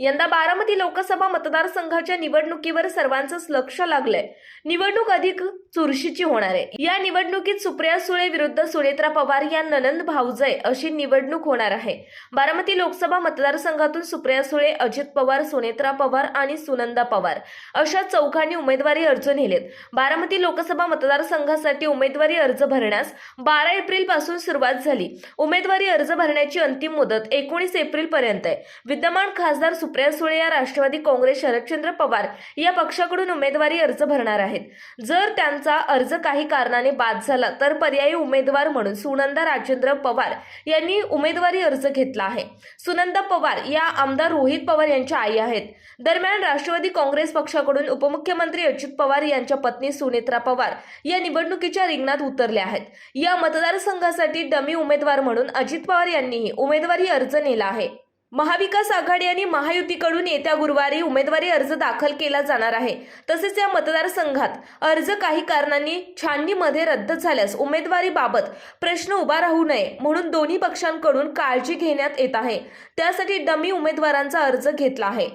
यंदा बारामती लोकसभा मतदारसंघाच्या निवडणुकीवर सर्वांचंच लक्ष लागलंय. निवडणूक अधिक चुरशीची होणार आहे. या निवडणुकीत सुप्रिया सुळे विरुद्ध सुनेत्रा पवार या ननंद भाऊजय अशी निवडणूक होणार आहे. बारामती लोकसभा मतदारसंघातून सुप्रिया सुळे अजित पवार सुनेत्रा पवार आणि सुनंदा पवार अशा चौघांनी उमेदवारी अर्ज नेलेत. बारामती लोकसभा मतदारसंघासाठी उमेदवारी अर्ज भरण्यास बारा एप्रिलपासून सुरुवात झाली. उमेदवारी अर्ज भरण्याची अंतिम मुदत एकोणीस एप्रिल पर्यंत आहे. विद्यमान खासदार सुप्रिया सुळे या राष्ट्रवादी काँग्रेस शरदचंद्र पवार या पक्षाकडून उमेदवारी अर्ज भरणार आहेत. जर त्यांचा अर्ज काही कारणाने बाद झाला तर पर्यायी उमेदवार म्हणून सुनंदा राजेंद्र पवार यांनी उमेदवारी अर्ज घेतला आहे. सुनंदा पवार या आमदार रोहित पवार यांच्या आई आहेत. दरम्यान राष्ट्रवादी काँग्रेस पक्षाकडून उपमुख्यमंत्री अजित पवार यांच्या पत्नी सुनेत्रा पवार या निवडणुकीच्या रिंगणात उतरल्या आहेत. या मतदारसंघासाठी डमी उमेदवार म्हणून अजित पवार यांनीही उमेदवारी अर्ज नेला आहे. महाविकास आघाडी आणि महायुतीकडून येत्या गुरुवारी उमेदवारी अर्ज दाखल केला जाणार आहे. तसेच या मतदारसंघात अर्ज काही कारणांनी छाननीमध्ये रद्द झाल्यास उमेदवारीबाबत प्रश्न उभा राहू नये म्हणून दोन्ही पक्षांकडून काळजी घेण्यात येत आहे. त्यासाठी डमी उमेदवारांचा अर्ज घेतला आहे.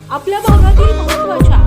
आपल्या भागातील महत्त्वाच्या